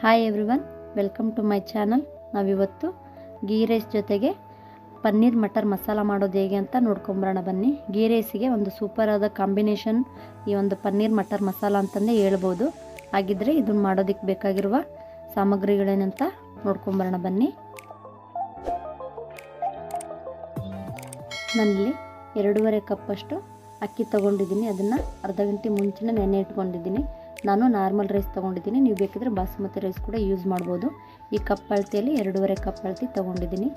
Hi everyone welcome to my channel ನಾವಿವತ್ತು ghee rice ಜೊತೆಗೆ ಪನ್ನೀರ್ ಮಟರ್ ಮಸಾಲ ಮಾಡೋದು ಹೇಗೆ ಅಂತ ನೋಡ್ಕೊಂಬರೋಣ ಬನ್ನಿ. ಗೀ ರೈಸಿಗೆ ಒಂದು ಸೂಪರ್ ಆದ ಕಾಂಬಿನೇಷನ್ ಈ ಒಂದು ಪನ್ನೀರ್ ಮಟರ್ ಮಸಾಲ ಅಂತಂದೇ ಹೇಳ್ಬೋದು. ಹಾಗಿದ್ರೆ ಇದನ್ನು ಮಾಡೋದಕ್ಕೆ ಬೇಕಾಗಿರುವ ಸಾಮಗ್ರಿಗಳೇನಂತ ನೋಡ್ಕೊಂಬರೋಣ ಬನ್ನಿ. ನಾನಿಲ್ಲಿ ಎರಡೂವರೆ ಕಪ್ಪಷ್ಟು ಅಕ್ಕಿ ತೊಗೊಂಡಿದ್ದೀನಿ. ಅದನ್ನು ಅರ್ಧ ಗಂಟೆ ಮುಂಚೆನೇ ನೆನೆ ಇಟ್ಕೊಂಡಿದ್ದೀನಿ. ನಾನು ನಾರ್ಮಲ್ ರೈಸ್ ತೊಗೊಂಡಿದ್ದೀನಿ. ನೀವು ಬೇಕಿದ್ರೆ ಬಾಸುಮತಿ ರೈಸ್ ಕೂಡ ಯೂಸ್ ಮಾಡ್ಬೋದು. ಈ ಕಪ್ ಅಳತೆಯಲ್ಲಿ ಎರಡೂವರೆ ಕಪ್ ಅಳತೆ ತೊಗೊಂಡಿದ್ದೀನಿ.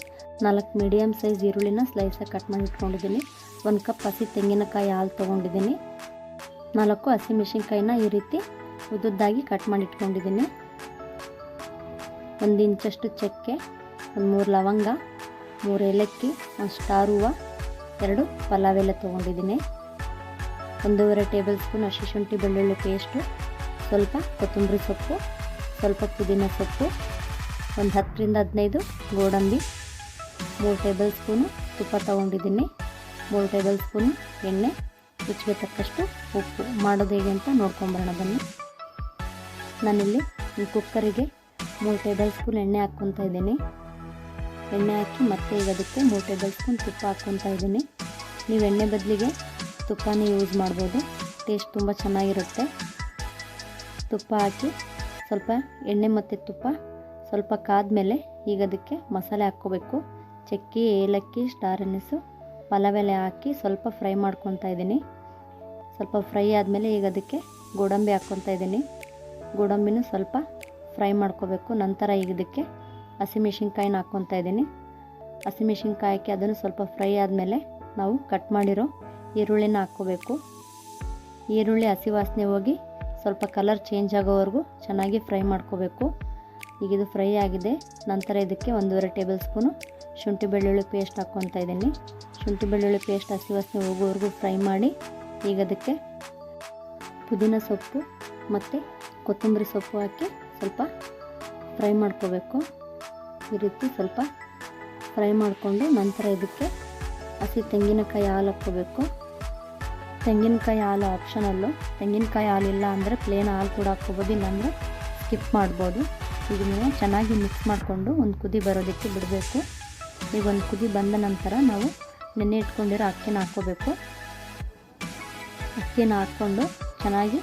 ನಾಲ್ಕು ಮೀಡಿಯಮ್ ಸೈಜ್ ಈರುಳ್ಳಿನ ಸ್ಲೈಸಾಗಿ ಕಟ್ ಮಾಡಿ ಇಟ್ಕೊಂಡಿದ್ದೀನಿ. ಒಂದು ಕಪ್ ಹಸಿ ತೆಂಗಿನಕಾಯಿ ಹಾಲು ತೊಗೊಂಡಿದ್ದೀನಿ. ನಾಲ್ಕು ಹಸಿ ಮೆಣಸಿನ್ಕಾಯಿನ ಈ ರೀತಿ ಉದ್ದುದ್ದಾಗಿ ಕಟ್ ಮಾಡಿ ಇಟ್ಕೊಂಡಿದ್ದೀನಿ. ಒಂದು ಇಂಚಷ್ಟು ಚಕ್ಕೆ, ಒಂದು ಮೂರು ಲವಂಗ, ಮೂರು ಏಲಕ್ಕಿ, ಒಂದು ಸ್ಟಾರ್ ಹೂವು, ಎರಡು ಪಲಾವ್ ಎಲ್ಲ ತೊಗೊಂಡಿದ್ದೀನಿ. ಒಂದೂವರೆ ಟೇಬಲ್ ಸ್ಪೂನ್ ಹಸಿ ಶುಂಠಿ ಬೆಳ್ಳುಳ್ಳಿ ಪೇಸ್ಟು ಸ್ವಲ್ಪ ಕೊತ್ತಂಬರಿ ಸೊಪ್ಪು, ಸ್ವಲ್ಪ ಪುದೀನ ಸೊಪ್ಪು, ಒಂದು ಹತ್ತರಿಂದ ಹದಿನೈದು ಗೋಡಂಬಿ, ಮೂರು ಟೇಬಲ್ ಸ್ಪೂನು ತುಪ್ಪ ತೊಗೊಂಡಿದ್ದೀನಿ. ಮೂರು ಟೇಬಲ್ ಸ್ಪೂನು ಎಣ್ಣೆ, ರುಚಿಗೆ ತಕ್ಕಷ್ಟು ಉಪ್ಪು. ಮಾಡೋದು ಹೇಗೆ ಅಂತ ನೋಡ್ಕೊಂಬರೋಣ, ಬನ್ನಿ. ನಾನಿಲ್ಲಿ ಈ ಕುಕ್ಕರಿಗೆ ಮೂರು ಟೇಬಲ್ ಸ್ಪೂನ್ ಎಣ್ಣೆ ಹಾಕ್ಕೊತಾ ಇದ್ದೀನಿ. ಎಣ್ಣೆ ಹಾಕಿ ಮತ್ತೆ ಈಗ ಅದಕ್ಕೆ ಮೂರು ಟೇಬಲ್ ಸ್ಪೂನ್ ತುಪ್ಪ ಹಾಕ್ಕೊತಾ ಇದ್ದೀನಿ. ನೀವು ಎಣ್ಣೆ ಬದಲಿಗೆ ತುಪ್ಪನೇ ಯೂಸ್ ಮಾಡ್ಬೋದು. ಟೇಸ್ಟ್ ತುಂಬ ಚೆನ್ನಾಗಿರುತ್ತೆ. ತುಪ್ಪ ಹಾಕಿ ಸ್ವಲ್ಪ ಎಣ್ಣೆ ಮತ್ತು ತುಪ್ಪ ಸ್ವಲ್ಪ ಕಾದ್ಮೇಲೆ ಈಗ ಅದಕ್ಕೆ ಮಸಾಲೆ ಹಾಕ್ಕೋಬೇಕು. ಚಕ್ಕೆ, ಏಲಕ್ಕಿ, ಸ್ಟಾರ್ ಅನ್ನಿಸು ಪಲಾವೆಲೆ ಹಾಕಿ ಸ್ವಲ್ಪ ಫ್ರೈ ಮಾಡ್ಕೊತಾ ಇದ್ದೀನಿ. ಸ್ವಲ್ಪ ಫ್ರೈ ಆದಮೇಲೆ ಈಗ ಅದಕ್ಕೆ ಗೋಡಂಬಿ ಹಾಕ್ಕೊತಾ ಇದ್ದೀನಿ. ಗೋಡಂಬಿನೂ ಸ್ವಲ್ಪ ಫ್ರೈ ಮಾಡ್ಕೋಬೇಕು. ನಂತರ ಈಗ ಇದಕ್ಕೆ ಹಸಿಮೆಣ್ಸಿನ್ಕಾಯಿನ ಹಾಕ್ಕೊತಾ ಇದ್ದೀನಿ. ಹಸಿಮೆಣ್ಸಿನ್ಕಾಯಿ ಹಾಕಿ ಅದನ್ನು ಸ್ವಲ್ಪ ಫ್ರೈ ಆದಮೇಲೆ ನಾವು ಕಟ್ ಮಾಡಿರೋ ಈರುಳ್ಳಿನ ಹಾಕ್ಕೋಬೇಕು. ಈರುಳ್ಳಿ ಹಸಿ ವಾಸನೆ ಹೋಗಿ ಸ್ವಲ್ಪ ಕಲರ್ ಚೇಂಜ್ ಆಗೋವರೆಗೂ ಚೆನ್ನಾಗಿ ಫ್ರೈ ಮಾಡ್ಕೋಬೇಕು. ಈಗ ಇದು ಫ್ರೈ ಆಗಿದೆ. ನಂತರ ಇದಕ್ಕೆ ಒಂದೂವರೆ ಟೇಬಲ್ ಸ್ಪೂನು ಶುಂಠಿ ಬೆಳ್ಳುಳ್ಳಿ ಪೇಸ್ಟ್ ಹಾಕ್ಕೊತಾ ಇದ್ದೀನಿ. ಶುಂಠಿ ಬೆಳ್ಳುಳ್ಳಿ ಪೇಸ್ಟ್ ಹಸಿ ವಾಸನೆ ಹೋಗೋವರೆಗೂ ಫ್ರೈ ಮಾಡಿ, ಈಗ ಅದಕ್ಕೆ ಪುದೀನ ಸೊಪ್ಪು ಮತ್ತು ಕೊತ್ತಂಬರಿ ಸೊಪ್ಪು ಹಾಕಿ ಸ್ವಲ್ಪ ಫ್ರೈ ಮಾಡ್ಕೋಬೇಕು. ಈ ರೀತಿ ಸ್ವಲ್ಪ ಫ್ರೈ ಮಾಡಿಕೊಂಡು ನಂತರ ಇದಕ್ಕೆ ಹಸಿ ತೆಂಗಿನಕಾಯಿ ಹಾಲು ಹಾಕ್ಕೋಬೇಕು. ತೆಂಗಿನಕಾಯಿ ಹಾಲು ಆಪ್ಷನಲ್ಲು ತೆಂಗಿನಕಾಯಿ ಹಾಲು ಇಲ್ಲ ಅಂದರೆ ಪ್ಲೇನ್ ಹಾಲು ಕೂಡ ಹಾಕ್ಕೋಬೋದು ಇಲ್ಲಾಂದರೆ ಸ್ಕಿಪ್ ಮಾಡ್ಬೋದು. ಇದನ್ನು ಚೆನ್ನಾಗಿ ಮಿಕ್ಸ್ ಮಾಡಿಕೊಂಡು ಒಂದು ಕುದಿ ಬರೋದಕ್ಕೆ ಬಿಡಬೇಕು. ಈಗ ಒಂದು ಕುದಿ ಬಂದ ನಂತರ ನಾವು ನೆನೆ ಇಟ್ಕೊಂಡಿರೋ ಅಕ್ಕಿನ ಹಾಕ್ಕೋಬೇಕು. ಅಕ್ಕಿನ ಹಾಕ್ಕೊಂಡು ಚೆನ್ನಾಗಿ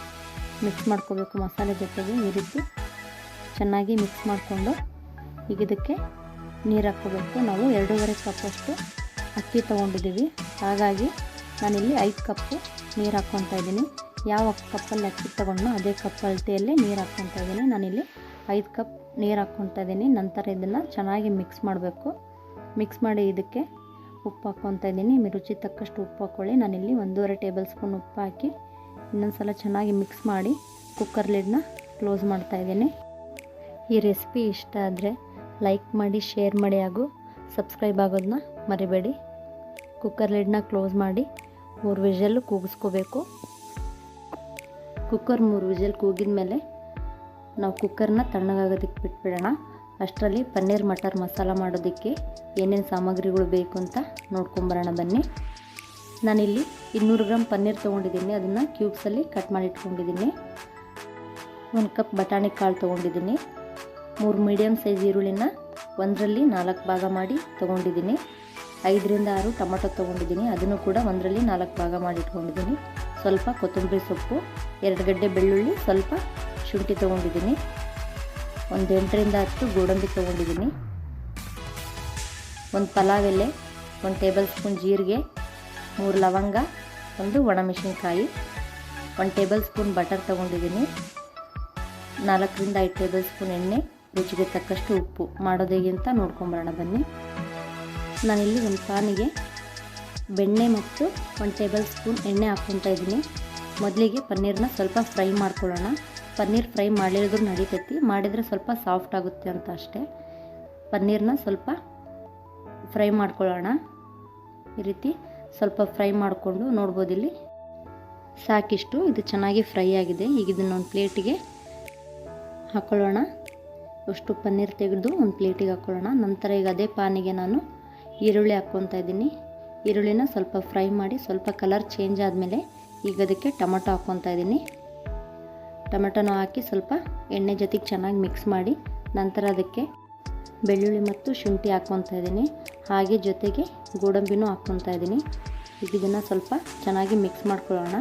ಮಿಕ್ಸ್ ಮಾಡ್ಕೋಬೇಕು ಮಸಾಲೆ ಜೊತೆಗೆ ಈ ರೀತಿ. ಚೆನ್ನಾಗಿ ಮಿಕ್ಸ್ ಮಾಡಿಕೊಂಡು ಈಗ ಇದಕ್ಕೆ ನೀರು ಹಾಕ್ಕೋಬೇಕು. ನಾವು ಎರಡೂವರೆ ಕಪ್ಪಷ್ಟು ಅಕ್ಕಿ ತೊಗೊಂಡಿದ್ದೀವಿ. ಹಾಗಾಗಿ ನಾನಿಲ್ಲಿ ಐದು ಕಪ್ಪು ನೀರು ಹಾಕ್ಕೊತಾ ಇದ್ದೀನಿ. ಯಾವ ಕಪ್ಪಲ್ಲಿ ಅಕ್ಕಿ ತೊಗೊಂಡು ಅದೇ ಕಪ್ ಅಳತೆಯಲ್ಲೇ ನೀರು ಹಾಕ್ಕೊತಾ ಇದ್ದೀನಿ. ನಾನಿಲ್ಲಿ ಐದು ಕಪ್ ನೀರು ಹಾಕ್ಕೊತಾ ಇದ್ದೀನಿ. ನಂತರ ಇದನ್ನು ಚೆನ್ನಾಗಿ ಮಿಕ್ಸ್ ಮಾಡಬೇಕು. ಮಿಕ್ಸ್ ಮಾಡಿ ಇದಕ್ಕೆ ಉಪ್ಪು ಹಾಕ್ಕೊತಾ ಇದ್ದೀನಿ. ರುಚಿ ತಕ್ಕಷ್ಟು ಉಪ್ಪು ಹಾಕ್ಕೊಳ್ಳಿ. ನಾನಿಲ್ಲಿ ಒಂದೂವರೆ ಟೇಬಲ್ ಸ್ಪೂನ್ ಉಪ್ಪು ಹಾಕಿ ಇನ್ನೊಂದು ಸಲ ಚೆನ್ನಾಗಿ ಮಿಕ್ಸ್ ಮಾಡಿ ಕುಕ್ಕರ್ ಲಿಡ್ನ ಕ್ಲೋಸ್ ಮಾಡ್ತಾಯಿದ್ದೀನಿ ಈ ರೆಸಿಪಿ ಇಷ್ಟ ಆದರೆ ಲೈಕ್ ಮಾಡಿ ಶೇರ್ ಮಾಡಿ ಹಾಗೂ ಸಬ್ಸ್ಕ್ರೈಬ್ ಆಗೋದನ್ನ ಮರಿಬೇಡಿ. ಕುಕ್ಕರ್ ಲಿಡ್ನ ಕ್ಲೋಸ್ ಮಾಡಿ. ಮೂರು ವಿಷಲ್ ಕೂಗಿಸ್ಕೋಬೇಕು. ಕುಕ್ಕರ್ ಮೂರು ವಿಷಲ್ ಕೂಗಿದ ಮೇಲೆ ನಾವು ಕುಕ್ಕರ್ನ ತಣ್ಣಗಾಗೋದಕ್ಕೆ ಬಿಟ್ಬಿಡೋಣ. ಅಷ್ಟರಲ್ಲಿ ಪನ್ನೀರ್, ಮಟರ್ ಮಸಾಲ ಮಾಡೋದಕ್ಕೆ ಏನೇನು ಸಾಮಗ್ರಿಗಳು ಬೇಕು ಅಂತ ನೋಡ್ಕೊಂಬರೋಣ ಬನ್ನಿ. ನಾನಿಲ್ಲಿ ಇನ್ನೂರು ಗ್ರಾಮ್ ಪನ್ನೀರ್ ತೊಗೊಂಡಿದ್ದೀನಿ. ಅದನ್ನು ಕ್ಯೂಬ್ಸಲ್ಲಿ ಕಟ್ ಮಾಡಿ ಇಟ್ಕೊಂಡಿದ್ದೀನಿ. ಒಂದು ಕಪ್ ಬಟಾಣಿ ಕಾಳು ತೊಗೊಂಡಿದ್ದೀನಿ. ಮೂರು ಮೀಡಿಯಮ್ ಸೈಜ್ ಈರುಳ್ಳಿನ ಒಂದರಲ್ಲಿ ನಾಲ್ಕು ಭಾಗ ಮಾಡಿ ತೊಗೊಂಡಿದ್ದೀನಿ. ಐದರಿಂದ ಆರು ಟೊಮೊಟೊ ತೊಗೊಂಡಿದ್ದೀನಿ. ಅದನ್ನು ಕೂಡ ಒಂದರಲ್ಲಿ ನಾಲ್ಕು ಭಾಗ ಮಾಡಿ ಇಟ್ಕೊಂಡಿದ್ದೀನಿ ಸ್ವಲ್ಪ ಕೊತ್ತಂಬರಿ ಸೊಪ್ಪು, ಎರಡು ಗಡ್ಡೆ ಬೆಳ್ಳುಳ್ಳಿ, ಸ್ವಲ್ಪ ಶುಂಠಿ ತೊಗೊಂಡಿದ್ದೀನಿ. ಒಂದು ಎಂಟರಿಂದ ಹತ್ತು ಗೋಡಂಬಿ ತೊಗೊಂಡಿದ್ದೀನಿ. ಒಂದು ಪಲಾವ್ ಎಲೆ, ಒಂದು ಟೇಬಲ್ ಸ್ಪೂನ್ ಜೀರಿಗೆ, ಮೂರು ಲವಂಗ, ಒಂದು ಒಣಮೆಣಸಿನ್ಕಾಯಿ, ಒಂದು ಟೇಬಲ್ ಸ್ಪೂನ್ ಬಟರ್ ತೊಗೊಂಡಿದ್ದೀನಿ. ನಾಲ್ಕರಿಂದ ಐದು ಟೇಬಲ್ ಸ್ಪೂನ್ ಎಣ್ಣೆ, ರುಚಿಗೆ ತಕ್ಕಷ್ಟು ಉಪ್ಪು. ಮಾಡೋದು ಹೇಗೆ ಅಂತ ನೋಡ್ಕೊಂಬರೋಣ ಬನ್ನಿ. ನಾನಿಲ್ಲಿ ಒಂದು ಪಾನಿಗೆ ಬೆಣ್ಣೆ ಮತ್ತು ಒಂದು ಟೇಬಲ್ ಸ್ಪೂನ್ ಎಣ್ಣೆ ಹಾಕ್ಕೊತಾ ಇದ್ದೀನಿ. ಮೊದಲಿಗೆ ಪನ್ನೀರನ್ನ ಸ್ವಲ್ಪ ಫ್ರೈ ಮಾಡ್ಕೊಳ್ಳೋಣ. ಪನ್ನೀರ್ ಫ್ರೈ ಮಾಡಿರೋದು ನಡೀತೈತಿ. ಮಾಡಿದರೆ ಸ್ವಲ್ಪ ಸಾಫ್ಟ್ ಆಗುತ್ತೆ ಅಂತ ಅಷ್ಟೇ. ಪನ್ನೀರನ್ನ ಸ್ವಲ್ಪ ಫ್ರೈ ಮಾಡ್ಕೊಳ್ಳೋಣ. ಈ ರೀತಿ ಸ್ವಲ್ಪ ಫ್ರೈ ಮಾಡಿಕೊಂಡು ನೋಡ್ಬೋದು ಇಲ್ಲಿ. ಸಾಕಿಷ್ಟು. ಇದು ಚೆನ್ನಾಗಿ ಫ್ರೈ ಆಗಿದೆ. ಈಗ ಇದನ್ನೊಂದು ಪ್ಲೇಟಿಗೆ ಹಾಕ್ಕೊಳ್ಳೋಣ ಅಷ್ಟು ಪನ್ನೀರ್ ತೆಗೆದು ಒಂದು ಪ್ಲೇಟಿಗೆ ಹಾಕ್ಕೊಳ್ಳೋಣ ನಂತರ ಈಗ ಅದೇ ಪಾನಿಗೆ ನಾನು ಈರುಳ್ಳಿ ಹಾಕ್ಕೊತಾ ಇದ್ದೀನಿ. ಈರುಳ್ಳಿನ ಸ್ವಲ್ಪ ಫ್ರೈ ಮಾಡಿ ಸ್ವಲ್ಪ ಕಲರ್ ಚೇಂಜ್ ಆದಮೇಲೆ ಈಗ ಅದಕ್ಕೆ ಟೊಮೊಟೊ ಹಾಕ್ಕೊತಾ ಇದ್ದೀನಿ. ಟೊಮೆಟೊನೂ ಹಾಕಿ ಸ್ವಲ್ಪ ಎಣ್ಣೆ ಜೊತೆಗೆ ಚೆನ್ನಾಗಿ ಮಿಕ್ಸ್ ಮಾಡಿ ನಂತರ ಅದಕ್ಕೆ ಬೆಳ್ಳುಳ್ಳಿ ಮತ್ತು ಶುಂಠಿ ಹಾಕ್ಕೊತಾ ಇದ್ದೀನಿ. ಹಾಗೆ ಜೊತೆಗೆ ಗೋಡಂಬಿನೂ ಹಾಕ್ಕೊತಾ ಇದ್ದೀನಿ. ಈಗ ಇದನ್ನು ಸ್ವಲ್ಪ ಚೆನ್ನಾಗಿ ಮಿಕ್ಸ್ ಮಾಡ್ಕೊಳ್ಳೋಣ.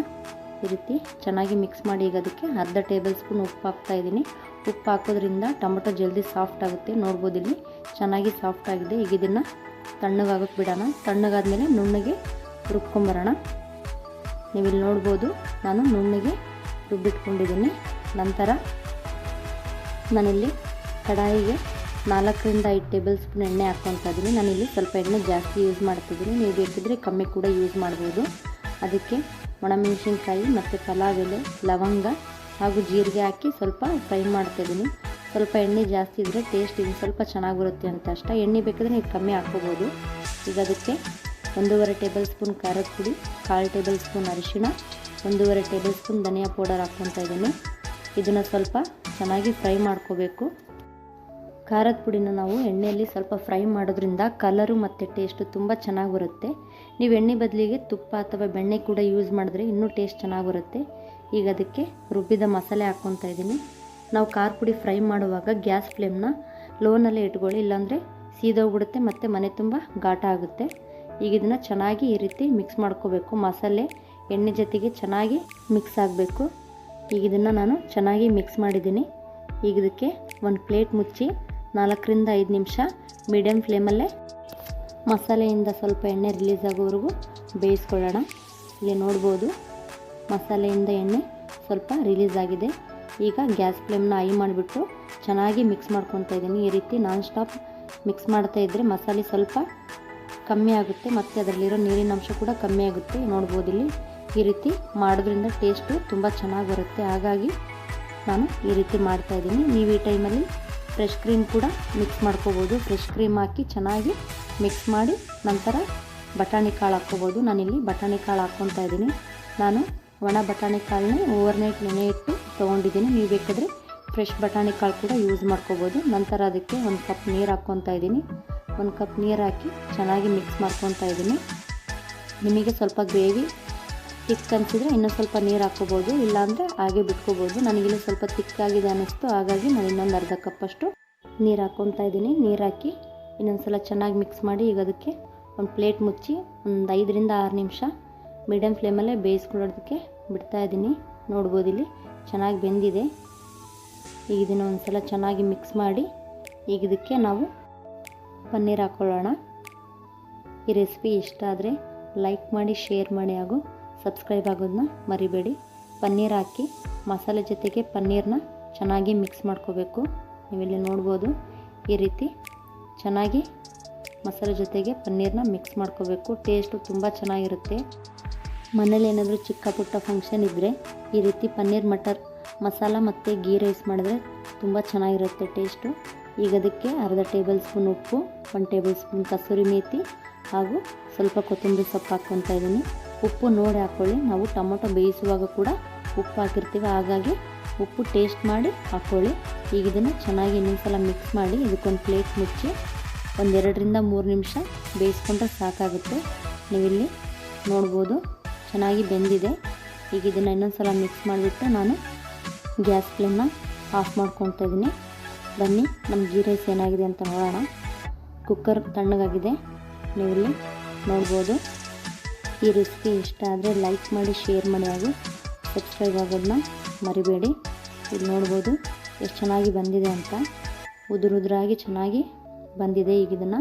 ಈ ರೀತಿ ಚೆನ್ನಾಗಿ ಮಿಕ್ಸ್ ಮಾಡಿ ಈಗ ಅದಕ್ಕೆ ಅರ್ಧ ಟೇಬಲ್ ಸ್ಪೂನ್ ಉಪ್ಪು ಹಾಕ್ತಾ ಇದ್ದೀನಿ. ಉಪ್ಪು ಹಾಕೋದ್ರಿಂದ ಟೊಮೊಟೊ ಜಲ್ದಿ ಸಾಫ್ಟ್ ಆಗುತ್ತೆ. ನೋಡ್ಬೋದಿಲ್ಲಿ ಚೆನ್ನಾಗಿ ಸಾಫ್ಟ್ ಆಗಿದೆ. ಈಗ ಇದನ್ನು ತಣ್ಣಗಾಗೋಕ್ಕೆ ಬಿಡೋಣ. ತಣ್ಣಗಾದ್ಮೇಲೆ ನುಣ್ಣಗೆ ರುಬ್ಕೊಂಬರೋಣ. ನೀವಿಲ್ಲಿ ನೋಡ್ಬೋದು ನಾನು ನುಣ್ಣಗೆ ರುಬ್ಬಿಟ್ಕೊಂಡಿದ್ದೀನಿ. ನಂತರ ನಾನಿಲ್ಲಿ ಕಡಾಯಿಗೆ ನಾಲ್ಕರಿಂದ ಐದು ಟೇಬಲ್ ಸ್ಪೂನ್ ಎಣ್ಣೆ ಹಾಕ್ಕೊತಾ ಇದ್ದೀನಿ. ನಾನಿಲ್ಲಿ ಸ್ವಲ್ಪ ಎಣ್ಣೆ ಜಾಸ್ತಿ ಯೂಸ್ ಮಾಡ್ತಿದ್ದೀನಿ ನೀವು ಬೇಕಿದ್ದರೆ ಕಮ್ಮಿ ಕೂಡ ಯೂಸ್ ಮಾಡ್ಬೋದು. ಅದಕ್ಕೆ ಒಣಮೆಣಸಿನ್ಕಾಯಿ ಮತ್ತು ಪಲಾವ್ ಎಲೆ, ಲವಂಗ ಹಾಗೂ ಜೀರಿಗೆ ಹಾಕಿ ಸ್ವಲ್ಪ ಫ್ರೈ ಮಾಡ್ತಾಯಿದ್ದೀನಿ ಸ್ವಲ್ಪ ಎಣ್ಣೆ ಜಾಸ್ತಿ ಇದ್ದರೆ ಟೇಸ್ಟ್ ಇದು ಸ್ವಲ್ಪ ಚೆನ್ನಾಗಿ ಬರುತ್ತೆ ಅಂತ ಅಷ್ಟ. ಎಣ್ಣೆ ಬೇಕಾದರೆ ನೀವು ಕಮ್ಮಿ ಹಾಕ್ಕೋಬೋದು ಈಗ ಅದಕ್ಕೆ ಒಂದೂವರೆ ಟೇಬಲ್ ಸ್ಪೂನ್ ಖಾರದ ಪುಡಿ, ಕಾಲು ಟೇಬಲ್ ಸ್ಪೂನ್ ಅರಿಶಿಣ, ಒಂದೂವರೆ ಟೇಬಲ್ ಸ್ಪೂನ್ ಧನಿಯಾ ಪೌಡರ್ ಹಾಕ್ಕೊತಾ ಇದ್ದೀನಿ. ಇದನ್ನು ಸ್ವಲ್ಪ ಚೆನ್ನಾಗಿ ಫ್ರೈ ಮಾಡ್ಕೋಬೇಕು. ಖಾರದ ಪುಡಿನ ನಾವು ಎಣ್ಣೆಯಲ್ಲಿ ಸ್ವಲ್ಪ ಫ್ರೈ ಮಾಡೋದ್ರಿಂದ ಕಲರು ಮತ್ತು ಟೇಸ್ಟು ತುಂಬ ಚೆನ್ನಾಗಿ ಬರುತ್ತೆ ನೀವು ಎಣ್ಣೆ ಬದಲಿಗೆ ತುಪ್ಪ ಅಥವಾ ಬೆಣ್ಣೆ ಕೂಡ ಯೂಸ್ ಮಾಡಿದ್ರೆ ಇನ್ನೂ ಟೇಸ್ಟ್ ಚೆನ್ನಾಗಿ ಬರುತ್ತೆ ಈಗ ಅದಕ್ಕೆ ರುಬ್ಬಿದ ಮಸಾಲೆ ಹಾಕ್ಕೊತಾ ಇದ್ದೀನಿ. ನಾವು ಖಾರ ಪುಡಿ ಫ್ರೈ ಮಾಡುವಾಗ ಗ್ಯಾಸ್ ಫ್ಲೇಮ್ನ ಲೋನಲ್ಲೇ ಇಟ್ಕೊಳ್ಳಿ, ಇಲ್ಲಾಂದರೆ ಸೀದೋಗ್ಬಿಡುತ್ತೆ, ಮತ್ತು ಮನೆ ತುಂಬ ಘಾಟ ಆಗುತ್ತೆ. ಈಗ ಇದನ್ನು ಚೆನ್ನಾಗಿ ಈ ರೀತಿ ಮಿಕ್ಸ್ ಮಾಡ್ಕೋಬೇಕು. ಮಸಾಲೆ, ಎಣ್ಣೆ ಜೊತೆಗೆ ಚೆನ್ನಾಗಿ ಮಿಕ್ಸ್ ಆಗಬೇಕು. ಈಗ ಇದನ್ನು ನಾನು ಚೆನ್ನಾಗಿ ಮಿಕ್ಸ್ ಮಾಡಿದ್ದೀನಿ. ಈಗ ಇದಕ್ಕೆ ಒಂದು ಪ್ಲೇಟ್ ಮುಚ್ಚಿ ನಾಲ್ಕರಿಂದ ಐದು ನಿಮಿಷ ಮೀಡಿಯಮ್ ಫ್ಲೇಮಲ್ಲೇ ಮಸಾಲೆಯಿಂದ ಸ್ವಲ್ಪ ಎಣ್ಣೆ ರಿಲೀಸ್ ಆಗೋವರೆಗೂ ಬೇಯಿಸ್ಕೊಳ್ಳೋಣ. ಇಲ್ಲಿ ನೋಡ್ಬೋದು ಮಸಾಲೆಯಿಂದ ಎಣ್ಣೆ ಸ್ವಲ್ಪ ರಿಲೀಸ್ ಆಗಿದೆ. ಈಗ ಗ್ಯಾಸ್ ಫ್ಲೇಮ್ನ ಐ ಮಾಡಿಬಿಟ್ಟು ಚೆನ್ನಾಗಿ ಮಿಕ್ಸ್ ಮಾಡ್ಕೊತಾ ಇದ್ದೀನಿ. ಈ ರೀತಿ ನಾನ್ ಸ್ಟಾಪ್ ಮಿಕ್ಸ್ ಮಾಡ್ತಾ ಇದ್ದರೆ ಮಸಾಲೆ ಸ್ವಲ್ಪ ಕಮ್ಮಿ ಆಗುತ್ತೆ ಮತ್ತು ಅದರಲ್ಲಿರೋ ನೀರಿನ ಅಂಶ ಕೂಡ ಕಮ್ಮಿ ಆಗುತ್ತೆ. ನೋಡ್ಬೋದು ಇಲ್ಲಿ ಈ ರೀತಿ ಮಾಡೋದ್ರಿಂದ ಟೇಸ್ಟು ತುಂಬ ಚೆನ್ನಾಗಿ ಬರುತ್ತೆ. ಹಾಗಾಗಿ ನಾನು ಈ ರೀತಿ ಮಾಡ್ತಾಯಿದ್ದೀನಿ ನೀವು ಈ ಟೈಮಲ್ಲಿ ಫ್ರೆಶ್ ಕ್ರೀಮ್ ಕೂಡ ಮಿಕ್ಸ್ ಮಾಡ್ಕೋಬೋದು. ಫ್ರೆಶ್ ಕ್ರೀಮ್ ಹಾಕಿ ಚೆನ್ನಾಗಿ ಮಿಕ್ಸ್ ಮಾಡಿ ನಂತರ ಬಟಾಣಿ ಕಾಳು ಹಾಕ್ಕೋಬೋದು. ನಾನಿಲ್ಲಿ ಬಟಾಣಿ ಕಾಳು ಹಾಕ್ಕೊತಾ ಇದ್ದೀನಿ. ನಾನು ಒಣ ಬಟಾಣಿ ಕಾಳನ್ನೇ ಓವರ್ನೈಟ್ ನೆನೆ ಇಟ್ಟು ತೊಗೊಂಡಿದ್ದೀನಿ. ನೀವು ಬೇಕಾದರೆ ಫ್ರೆಶ್ ಬಟಾಣಿ ಕಾಳು ಕೂಡ ಯೂಸ್ ಮಾಡ್ಕೋಬೋದು. ನಂತರ ಅದಕ್ಕೆ ಒಂದು ಕಪ್ ನೀರು ಹಾಕ್ಕೊತಾ ಇದ್ದೀನಿ. ಒಂದು ಕಪ್ ನೀರು ಹಾಕಿ ಚೆನ್ನಾಗಿ ಮಿಕ್ಸ್ ಮಾಡ್ಕೊತಾ ಇದ್ದೀನಿ. ನಿಮಗೆ ಸ್ವಲ್ಪ ಗ್ರೇವಿ ತಿಕ್ ಅನಿಸಿದ್ರೆ ಇನ್ನೂ ಸ್ವಲ್ಪ ನೀರು ಹಾಕ್ಕೋಬೋದು. ಇಲ್ಲಾಂದರೆ ಹಾಗೆ ಬಿಟ್ಕೋಬೋದು. ನನಗಿಲ್ಲಿ ಸ್ವಲ್ಪ ತಿಕ್ಕಾಗಿದೆ ಅನ್ನಿಸ್ತು. ಹಾಗಾಗಿ ನಾನು ಇನ್ನೊಂದು ಅರ್ಧ ಕಪ್ಪಷ್ಟು ನೀರು ಹಾಕ್ಕೊತಾ ಇದ್ದೀನಿ. ನೀರು ಹಾಕಿ ಇನ್ನೊಂದು ಸಲ ಚೆನ್ನಾಗಿ ಮಿಕ್ಸ್ ಮಾಡಿ ಈಗ ಅದಕ್ಕೆ ಒಂದು ಪ್ಲೇಟ್ ಮುಚ್ಚಿ ಒಂದು ಐದರಿಂದ ಆರು ನಿಮಿಷ ಮೀಡಿಯಮ್ ಫ್ಲೇಮಲ್ಲೇ ಬೇಯಿಸ್ಕೊಳ್ಳೋದಕ್ಕೆ ಬಿಡ್ತಾ ಇದ್ದೀನಿ. ನೋಡ್ಬೋದು ಇಲ್ಲಿ. ಚೆನ್ನಾಗಿ ಬೆಂದಿದೆ. ಈಗ ಇದನ್ನು ಒಂದು ಸಲ ಚೆನ್ನಾಗಿ ಮಿಕ್ಸ್ ಮಾಡಿ, ಈಗ ಇದಕ್ಕೆ ನಾವು ಪನ್ನೀರ್ ಹಾಕ್ಕೊಳ್ಳೋಣ ಈ ರೆಸಿಪಿ ಇಷ್ಟ ಆದರೆ ಲೈಕ್ ಮಾಡಿ ಶೇರ್ ಮಾಡಿ ಹಾಗೂ ಸಬ್ಸ್ಕ್ರೈಬ್ ಆಗೋದನ್ನ ಮರಿಬೇಡಿ. ಪನ್ನೀರ್ ಹಾಕಿ ಮಸಾಲೆ ಜೊತೆಗೆ ಪನ್ನೀರನ್ನ ಚೆನ್ನಾಗಿ ಮಿಕ್ಸ್ ಮಾಡ್ಕೋಬೇಕು. ನೀವಿಲ್ಲಿ ನೋಡ್ಬೋದು ಈ ರೀತಿ ಚೆನ್ನಾಗಿ ಮಸಾಲೆ ಜೊತೆಗೆ ಪನ್ನೀರನ್ನ ಮಿಕ್ಸ್ ಮಾಡ್ಕೋಬೇಕು. ಟೇಸ್ಟು ತುಂಬ ಚೆನ್ನಾಗಿರುತ್ತೆ. ಮನೇಲಿ ಏನಾದರೂ ಚಿಕ್ಕ ಪುಟ್ಟ ಫಂಕ್ಷನ್ ಇದ್ದರೆ ಈ ರೀತಿ ಪನ್ನೀರ್ ಮಟರ್, ಮಸಾಲ ಮತ್ತು ಗೀ ರೈಸ್ ಮಾಡಿದ್ರೆ ತುಂಬ ಚೆನ್ನಾಗಿರುತ್ತೆ ಟೇಸ್ಟು ಈಗ ಅದಕ್ಕೆ ಅರ್ಧ ಟೇಬಲ್ ಸ್ಪೂನ್ ಉಪ್ಪು one tablespoon kasuri methi ಹಾಗೂ ಸ್ವಲ್ಪ ಕೊತ್ತಂಬರಿ ಸೊಪ್ಪು ಹಾಕ್ಕೊತಾ ಇದ್ದೀನಿ. ಉಪ್ಪು ನೋಡಿ ಹಾಕ್ಕೊಳ್ಳಿ ನಾವು ಟೊಮೊಟೊ ಬೇಯಿಸುವಾಗ ಕೂಡ ಉಪ್ಪು ಹಾಕಿರ್ತೀವಿ. ಹಾಗಾಗಿ ಉಪ್ಪು ಟೇಸ್ಟ್ ಮಾಡಿ ಹಾಕ್ಕೊಳ್ಳಿ ಈಗ ಇದನ್ನು ಚೆನ್ನಾಗಿ ಇನ್ನೊಂದು ಸಲ ಮಿಕ್ಸ್ ಮಾಡಿ ಇದಕ್ಕೊಂದು ಪ್ಲೇಟ್ ಮುಚ್ಚಿ ಒಂದೆರಡರಿಂದ ಮೂರು ನಿಮಿಷ ಬೇಯಿಸ್ಕೊಂಡ್ರೆ ಸಾಕಾಗುತ್ತೆ. ನೀವಿಲ್ಲಿ ನೋಡ್ಬೋದು. ಚೆನ್ನಾಗಿ ಬೆಂದಿದೆ. ಈಗ ಇದನ್ನು ಇನ್ನೊಂದು ಸಲ ಮಿಕ್ಸ್ ಮಾಡಿಬಿಟ್ಟು ನಾನು ಗ್ಯಾಸ್ ಫ್ಲೇಮ್ನ ಆಫ್ ಮಾಡ್ಕೊತಾ ಇದ್ದೀನಿ ಬನ್ನಿ ನಮ್ಮ ಗೀ ರೈಸ್ ಏನಾಗಿದೆ ಅಂತ ನೋಡೋಣ. ಕುಕ್ಕರ್ ತಣ್ಣಗಾಗಿದೆ. ನೀವಿಲ್ಲಿ ನೋಡ್ಬೋದು. ಈ ರೆಸಿಪಿ ಇಷ್ಟ ಆದರೆ ಲೈಕ್ ಮಾಡಿ ಶೇರ್ ಮಾಡಿ ಹಾಗೂ ಸಬ್ಸ್ಕ್ರೈಬ್ ಆಗೋದನ್ನ ಮರಿಬೇಡಿ. ಇಲ್ಲಿ ನೋಡ್ಬೋದು ಎಷ್ಟು ಚೆನ್ನಾಗಿ ಬಂದಿದೆ ಅಂತ. ಉದುರು ಉದುರಾಗಿ ಚೆನ್ನಾಗಿ ಬಂದಿದೆ. ಈಗ ಇದನ್ನು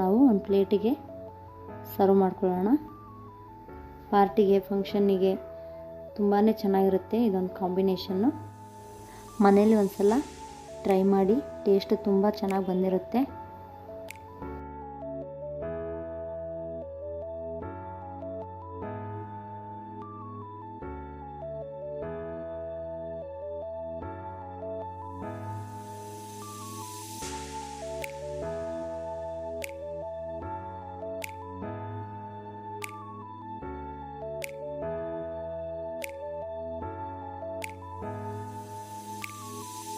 ನಾವು ಒಂದು ಪ್ಲೇಟಿಗೆ ಸರ್ವ್ ಮಾಡ್ಕೊಳ್ಳೋಣ. ಪಾರ್ಟಿಗೆ, ಫಂಕ್ಷನ್ನಿಗೆ ತುಂಬಾ ಚೆನ್ನಾಗಿರುತ್ತೆ ಇದೊಂದು ಕಾಂಬಿನೇಷನ್ನು. ಮನೇಲಿ ಒಂದು ಸಲ ಟ್ರೈ ಮಾಡಿ, ಟೇಸ್ಟ್ ತುಂಬ ಚೆನ್ನಾಗಿ ಬಂದಿರುತ್ತೆ.